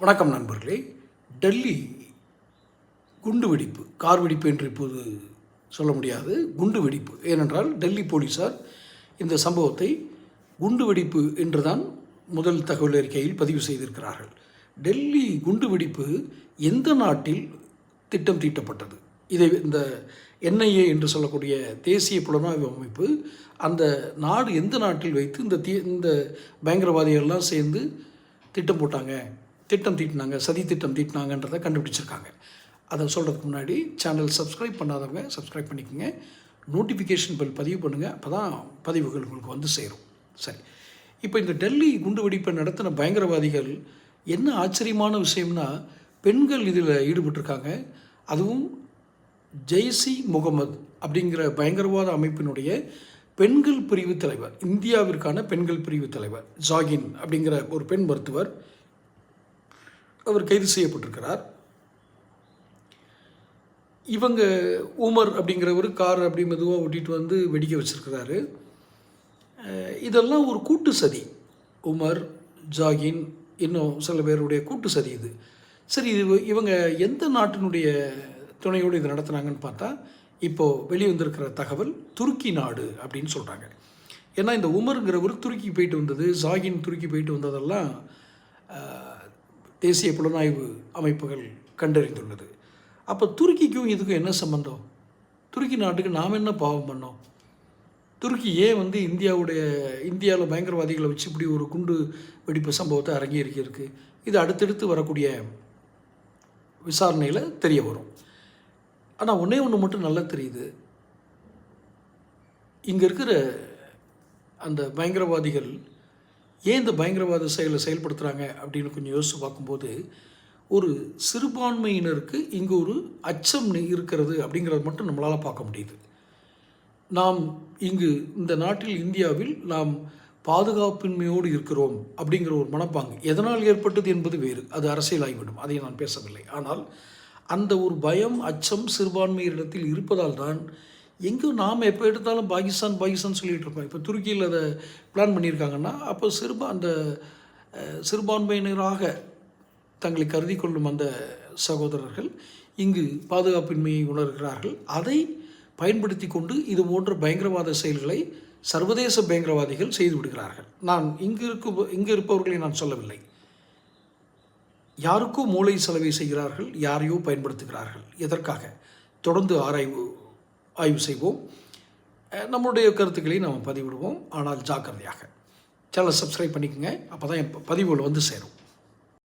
வணக்கம் நண்பர்களே. டெல்லி குண்டு வெடிப்பு கார் வெடிப்பு என்று இப்போது சொல்ல முடியாது. குண்டு வெடிப்பு. ஏனென்றால் டெல்லி போலீசார் இந்த சம்பவத்தை குண்டு வெடிப்பு என்று தான் முதல் தகவல் அறிக்கையில் பதிவு செய்திருக்கிறார்கள். டெல்லி குண்டு வெடிப்பு எந்த நாட்டில் திட்டம் தீட்டப்பட்டது? இதை இந்த என்ஐஏ என்று சொல்லக்கூடிய தேசிய புலனாய்வு அமைப்பு அந்த நாடு எந்த நாட்டில் வைத்து இந்த தீ இந்த பயங்கரவாதிகள்லாம் சேர்ந்து திட்டம் போட்டாங்க? திட்டம் தீட்டினாங்க சதி திட்டம் தீட்டினாங்கன்றதை கண்டுபிடிச்சிருக்காங்க. அதை சொல்கிறதுக்கு முன்னாடி சேனல் சப்ஸ்கிரைப் பண்ணாதவங்க சப்ஸ்கிரைப் பண்ணிக்கோங்க. நோட்டிஃபிகேஷன் பில் பதிவு பண்ணுங்கள் அப்போ தான் பதிவுகள் உங்களுக்கு வந்து சேரும். சரி. இப்போ இந்த டெல்லி குண்டு வெடிப்பை நடத்தின பயங்கரவாதிகள் என்ன ஆச்சரியமான விஷயம்னா பெண்கள் இதில் ஈடுபட்டிருக்காங்க. அதுவும் ஜெய்சி முகமது அப்படிங்கிற பயங்கரவாத அமைப்பினுடைய பெண்கள் பிரிவு தலைவர் இந்தியாவிற்கான பெண்கள் பிரிவு தலைவர் ஜாகின் அப்படிங்கிற ஒரு பெண் மருத்துவர் அவர் கைது செய்யப்பட்டிருக்கிறார். இவங்க உமர் அப்படிங்கிறவர் கார் அப்படி மெதுவாக ஓட்டிகிட்டு வந்து வெடிக்க வச்சிருக்கிறாரு. இதெல்லாம் ஒரு கூட்டு சதி. உமர் ஜாகின் இன்னும் சில பேருடைய கூட்டு சதி இது. சரி இது இவங்க எந்த நாட்டினுடைய துணையோடு இது நடத்துனாங்கன்னு பார்த்தா இப்போது வெளிவந்திருக்கிற தகவல் துருக்கி நாடு அப்படின்னு சொல்கிறாங்க ஏன்னா இந்த உமருங்கிறவர் துருக்கி போயிட்டு வந்தது ஜாகின் துருக்கி போயிட்டு வந்ததெல்லாம் தேசிய புலனாய்வு அமைப்புகள் கண்டறிந்துள்ளது. அப்போ துருக்கிக்கும் இதுக்கும் என்ன சம்பந்தம்? துருக்கி நாட்டுக்கு நாம் என்ன பாவம் பண்ணோம்? துருக்கி ஏன் வந்து இந்தியாவுடைய இந்தியாவில் பயங்கரவாதிகளை வச்சு இப்படி ஒரு குண்டு வெடிப்பு சம்பவத்தை அரங்கேறிக்கிருக்கு இது அடுத்தடுத்து வரக்கூடிய விசாரணையில் தெரிய வரும். ஆனால் ஒன்றே ஒன்று மட்டும் நல்லா தெரியுது. இங்கே இருக்கிற அந்த பயங்கரவாதிகள் ஏன் இந்த பயங்கரவாத செயலை செயல்படுத்துகிறாங்க அப்படின்னு கொஞ்சம் யோசித்து பார்க்கும்போது ஒரு சிறுபான்மையினருக்கு இங்கே ஒரு அச்சம் இருக்கிறது அப்படிங்கிறது மட்டும் நம்மளால் பார்க்க முடியுது. நாம் இங்கு இந்த நாட்டில் இந்தியாவில் நாம் பாதுகாப்பின்மையோடு இருக்கிறோம் அப்படிங்கிற ஒரு மனப்பாங்கு எதனால் ஏற்பட்டது என்பது வேறு. அது அரசியலாகிவிடும். அதை நான் பேசவில்லை. ஆனால் அந்த ஒரு பயம் அச்சம் சிறுபான்மையினரிடத்தில் இருப்பதால் தான் எங்கே நாம் எப்போ எடுத்தாலும் பாகிஸ்தான் பாகிஸ்தான் சொல்லிகிட்டு இருப்போம் இப்போ துருக்கியில் அதை பிளான் பண்ணியிருக்காங்கன்னா அப்போ சிறுபா அந்த சிறுபான்மையினராக தங்களை கருதி கொள்ளும் அந்த சகோதரர்கள் இங்கு பாதுகாப்பின்மையை உணர்கிறார்கள். அதை பயன்படுத்தி கொண்டு இது போன்ற பயங்கரவாத செயல்களை சர்வதேச பயங்கரவாதிகள் செய்து விடுகிறார்கள். நான் இங்கு இருக்கும் இங்கு இருப்பவர்களை நான் சொல்லவில்லை. யாருக்கோ மூளை செலவை செய்கிறார்கள் யாரையோ பயன்படுத்துகிறார்கள். எதற்காக? தொடர்ந்து ஆராய்வு ஆய்வு செய்வோம். நம்மளுடைய கருத்துக்களையும் கருத்துக்களை பதிவிடுவோம். ஆனால் ஜாக்கிரதையாக. சேனலை சப்ஸ்கிரைப் பண்ணிக்கோங்க. அப்போ தான் என் பதிவுகள் வந்து சேரும்.